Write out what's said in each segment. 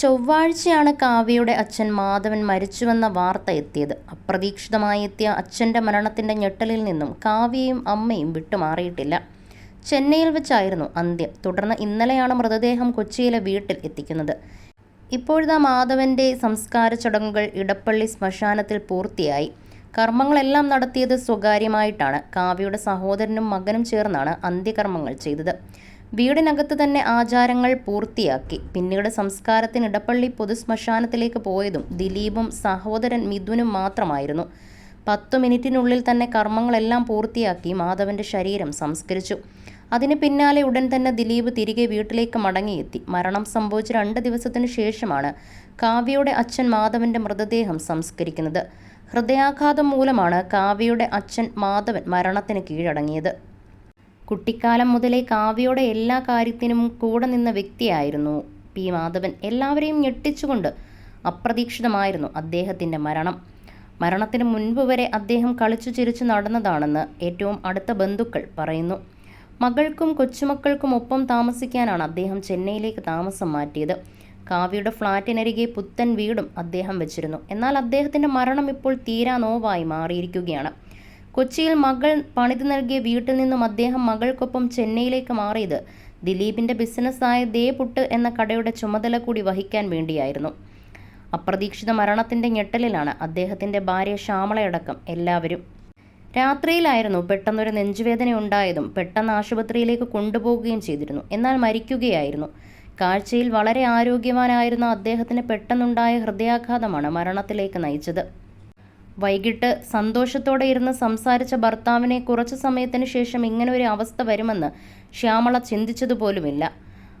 ചൊവ്വാഴ്ചയാണ് കാവ്യയുടെ അച്ഛൻ മാധവൻ മരിച്ചുവെന്ന വാർത്ത എത്തിയത്. അപ്രതീക്ഷിതമായി എത്തിയ അച്ഛന്റെ മരണത്തിന്റെ ഞെട്ടലിൽ നിന്നും കാവ്യയും അമ്മയും വിട്ടുമാറിയിട്ടില്ല. ചെന്നൈയിൽ വെച്ചായിരുന്നു അന്ത്യം. തുടർന്ന് ഇന്നലെയാണ് മൃതദേഹം കൊച്ചിയിലെ വീട്ടിൽ എത്തിക്കുന്നത്. ഇപ്പോഴത്തെ മാധവന്റെ സംസ്കാര ചടങ്ങുകൾ ഇടപ്പള്ളി ശ്മശാനത്തിൽ പൂർത്തിയായി. കർമ്മങ്ങളെല്ലാം നടത്തിയത് സ്വകാര്യമായിട്ടാണ്. കാവ്യയുടെ സഹോദരനും മകനും ചേർന്നാണ് അന്ത്യകർമ്മങ്ങൾ ചെയ്തത്. വീടിനകത്ത് തന്നെ ആചാരങ്ങൾ പൂർത്തിയാക്കി. പിന്നീട് സംസ്കാരത്തിന് ഇടപ്പള്ളി പൊതുശ്മശാനത്തിലേക്ക് പോയതും ദിലീപും സഹോദരൻ മിഥുനും മാത്രമായിരുന്നു. പത്തു മിനിറ്റിനുള്ളിൽ തന്നെ കർമ്മങ്ങളെല്ലാം പൂർത്തിയാക്കി മാധവന്റെ ശരീരം സംസ്കരിച്ചു. അതിന് പിന്നാലെ ഉടൻ തന്നെ ദിലീപ് തിരികെ വീട്ടിലേക്ക് മടങ്ങിയെത്തി. മരണം സംഭവിച്ച രണ്ട് ദിവസത്തിനു ശേഷമാണ് കാവ്യയുടെ അച്ഛൻ മാധവന്റെ മൃതദേഹം സംസ്കരിക്കുന്നത്. ഹൃദയാഘാതം മൂലമാണ് കാവ്യയുടെ അച്ഛൻ മാധവൻ മരണത്തിന് കീഴടങ്ങിയത്. കുട്ടിക്കാലം മുതലേ കാവ്യയുടെ എല്ലാ കാര്യത്തിനും കൂടെ നിന്ന വ്യക്തിയായിരുന്നു പി മാധവൻ. എല്ലാവരെയും ഞെട്ടിച്ചുകൊണ്ട് അപ്രതീക്ഷിതമായിരുന്നു അദ്ദേഹത്തിന്റെ മരണം. മരണത്തിന് മുൻപ് വരെ അദ്ദേഹം കളിച്ചു ചിരിച്ചു നടന്നതാണെന്ന് ഏറ്റവും അടുത്ത ബന്ധുക്കൾ പറയുന്നു. മകൾക്കും കൊച്ചുമക്കൾക്കും ഒപ്പം താമസിക്കാനാണ് അദ്ദേഹം ചെന്നൈയിലേക്ക് താമസം മാറ്റിയത്. കാവ്യയുടെ ഫ്ളാറ്റിനരികെ പുത്തൻ വീടും അദ്ദേഹം വെച്ചിരുന്നു. എന്നാൽ അദ്ദേഹത്തിന്റെ മരണം ഇപ്പോൾ തീരാ നോവായി മാറിയിരിക്കുകയാണ്. കൊച്ചിയിൽ മകൾ പണിത് നൽകിയ വീട്ടിൽ നിന്നും അദ്ദേഹം മകൾക്കൊപ്പം ചെന്നൈയിലേക്ക് മാറിയത്. ദിലീപിന്റെ ബിസിനസ്സായ ദേപുട്ട് എന്ന കടയുടെ ചുമതല കൂടി വഹിക്കാൻ വേണ്ടിയായിരുന്നു. അപ്രതീക്ഷിത മരണത്തിന്റെ ഞെട്ടലിലാണ് അദ്ദേഹത്തിന്റെ ഭാര്യ ശ്യാമളയടക്കം എല്ലാവരും. രാത്രിയിലായിരുന്നു പെട്ടെന്നൊരു നെഞ്ചുവേദന ഉണ്ടായതും പെട്ടെന്ന് ആശുപത്രിയിലേക്ക് കൊണ്ടുപോകുകയും ചെയ്തിരുന്നു. എന്നാൽ മരിക്കുകയായിരുന്നു. കാഴ്ചയിൽ വളരെ ആരോഗ്യവാനായിരുന്ന അദ്ദേഹത്തിന് പെട്ടെന്നുണ്ടായ ഹൃദയാഘാതമാണ് മരണത്തിലേക്ക് നയിച്ചത്. വൈകിട്ട് സന്തോഷത്തോടെ ഇരുന്ന് സംസാരിച്ച ഭർത്താവിനെ കുറച്ചു സമയത്തിന് ശേഷം ഇങ്ങനെ ഒരു അവസ്ഥ വരുമെന്ന് ശ്യാമള ചിന്തിച്ചതുപോലുമില്ല.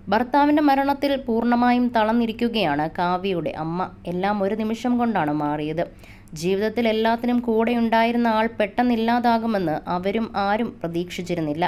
ഭർത്താവിന്റെ മരണത്തിൽ പൂർണമായും തളർന്നിരിക്കുകയാണ് കാവ്യയുടെ അമ്മ. എല്ലാം ഒരു നിമിഷം കൊണ്ടാണ് മാറിയത്. ജീവിതത്തിൽ എല്ലാത്തിനും കൂടെ ഉണ്ടായിരുന്ന ആൾ പെട്ടെന്നില്ലാതാകുമെന്ന് അവരും ആരും പ്രതീക്ഷിച്ചിരുന്നില്ല.